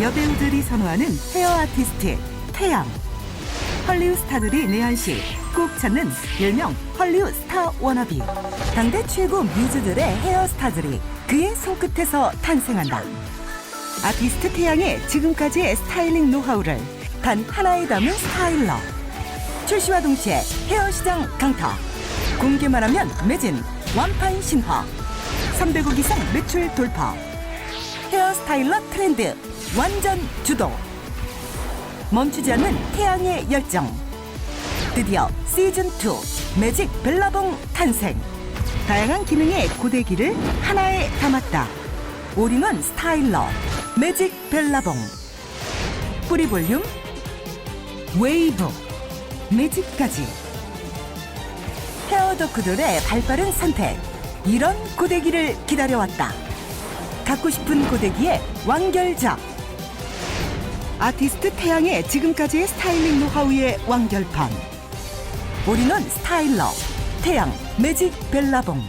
여배우들이 선호하는 헤어 아티스트 태양. 헐리우드 스타들이 내한 시 꼭 찾는 일명 헐리우드 스타 워너비. 당대 최고 뮤즈들의 헤어 스타들이 그의 손끝에서 탄생한다. 아티스트 태양의 지금까지의 스타일링 노하우를 단 하나에 담은 스타일러. 출시와 동시에 헤어 시장 강타. 공개만 하면 매진, 완판 신화. 300억 이상 매출 돌파. 헤어 스타일러 트렌드 완전 주도. 멈추지 않는 태양의 열정. 드디어 시즌2 매직 벨라봉 탄생. 다양한 기능의 고데기를 하나에 담았다. 올인원 스타일러 매직 벨라봉. 뿌리 볼륨, 웨이브, 매직까지. 헤어 덕후들의 발빠른 선택. 이런 고데기를 기다려왔다. 갖고 싶은 고데기의 완결작. 아티스트 태양의 지금까지의 스타일링 노하우의 완결판. 올인원 스타일러 태양 매직 벨라봉.